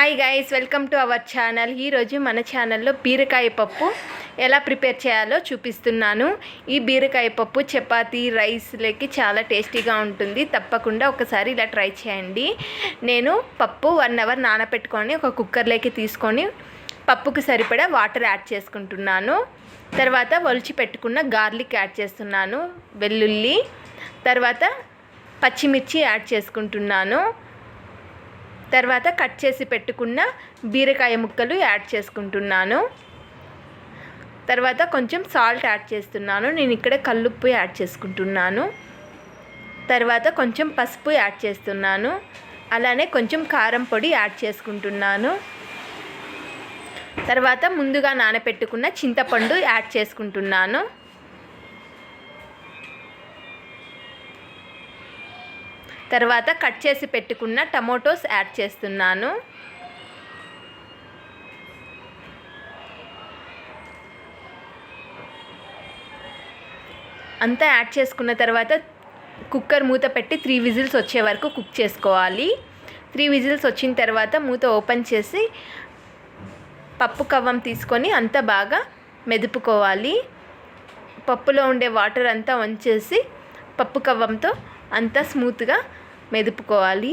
Hi guys welcome to our channel ఈరోజు మన ఛానల్లో బీరకాయ పప్పు ఎలా ప్రిపేర్ చేయాలో చూపిస్తున్నాను. ఈ బీరకాయ పప్పు చపాతీ రైస్లకి చాలా టేస్టీగా ఉంటుంది. తప్పకుండా ఒకసారి ఇలా ట్రై చేయండి. నేను పప్పు వన్ అవర్ నానబెట్టుకొని ఒక కుక్కర్లోకి తీసుకొని పప్పుకు సరిపడా వాటర్ యాడ్ చేసుకుంటున్నాను. తర్వాత ఒలిచి పెట్టుకున్న గార్లిక్ యాడ్ చేస్తున్నాను. వెల్లుల్లి తర్వాత పచ్చిమిర్చి యాడ్ చేసుకుంటున్నాను. తర్వాత కట్ చేసి పెట్టుకున్న బీరకాయ ముక్కలు యాడ్ చేసుకుంటున్నాను. తర్వాత కొంచెం సాల్ట్ యాడ్ చేస్తున్నాను. నేను ఇక్కడ కల్లుప్పు యాడ్ చేసుకుంటున్నాను. తర్వాత కొంచెం పసుపు యాడ్ చేస్తున్నాను. అలానే కొంచెం కారం పొడి యాడ్ చేసుకుంటున్నాను. తర్వాత ముందుగా నానబెట్టుకున్న చింతపండు యాడ్ చేసుకుంటున్నాను. తర్వాత కట్ చేసి పెట్టుకున్న టమోటోస్ యాడ్ చేస్తున్నాను. అంతా యాడ్ చేసుకున్న తర్వాత కుక్కర్ మూత పెట్టి త్రీ విజిల్స్ వచ్చే వరకు కుక్ చేసుకోవాలి. త్రీ విజిల్స్ వచ్చిన తర్వాత మూత ఓపెన్ చేసి పప్పు కవ్వం తీసుకొని అంతా బాగా మెదుపుకోవాలి. పప్పులో ఉండే వాటర్ అంతా వంచేసి పప్పు కవ్వంతో అంతా స్మూత్గా మెదుపుకోవాలి.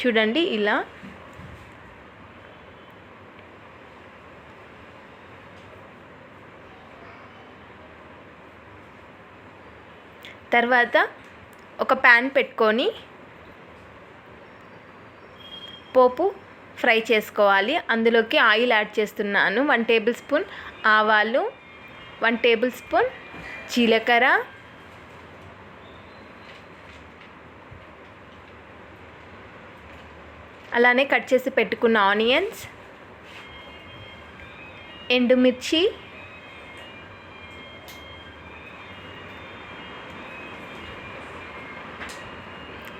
చూడండి ఇలా. తర్వాత ఒక ప్యాన్ పెట్టుకొని పోపు ఫ్రై చేసుకోవాలి. అందులోకి ఆయిల్ యాడ్ చేస్తున్నాను. వన్ టేబుల్ స్పూన్ ఆవాలు వన్ టేబుల్ స్పూన్ జీలకర్ర అలానే కట్ చేసి పెట్టుకున్న ఆనియన్స్ ఎండుమిర్చి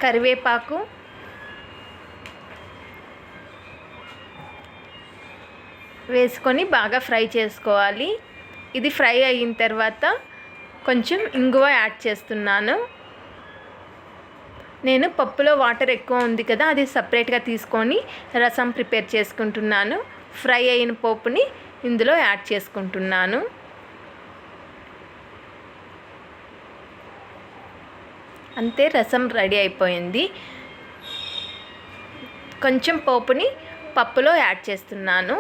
కరివేపాకు వేసుకొని బాగా ఫ్రై చేసుకోవాలి. ఇది ఫ్రై అయిన తర్వాత కొంచెం ఇంగువ యాడ్ చేస్తున్నాను. నేను పప్పులో వాటర్ ఎక్కువ ఉంది కదా అది సపరేట్గా తీసుకొని రసం ప్రిపేర్ చేసుకుంటున్నాను. ఫ్రై అయిన పోపుని ఇందులో యాడ్ చేసుకుంటున్నాను. అంతే రసం రెడీ అయిపోయింది. కొంచెం పోపుని పప్పులో యాడ్ చేస్తున్నాను.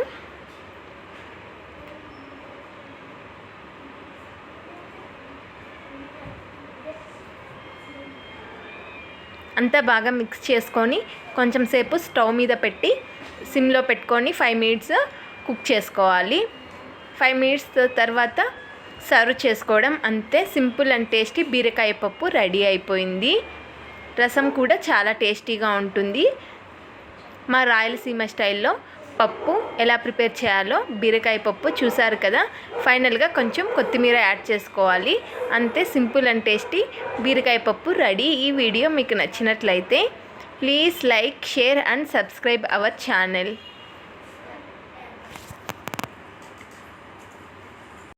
అంతా బాగా మిక్స్ చేసుకొని కొంచెం సేపు స్టవ్ మీద పెట్టి సిమ్లో పెట్టుకొని ఫైవ్ మినిట్స్ కుక్ చేసుకోవాలి. ఫైవ్ మినిట్స్ తర్వాత సర్వ్ చేసుకోవడం అంతే. సింపుల్ అండ్ టేస్టీ బీరకాయ పప్పు రెడీ అయిపోయింది. రసం కూడా చాలా టేస్టీగా ఉంటుంది. మా రాయలసీమ స్టైల్లో పప్పు ఎలా ప్రిపేర్ చేయాలో బీరకాయ పప్పు చూసారు కదా. ఫైనల్గా కొంచెం కొత్తిమీర యాడ్ చేసుకోవాలి. అంతే సింపుల్ అండ్ టేస్టీ బీరకాయ పప్పు రెడీ. ఈ వీడియో మీకు నచ్చినట్లయితే please like share and subscribe our channel.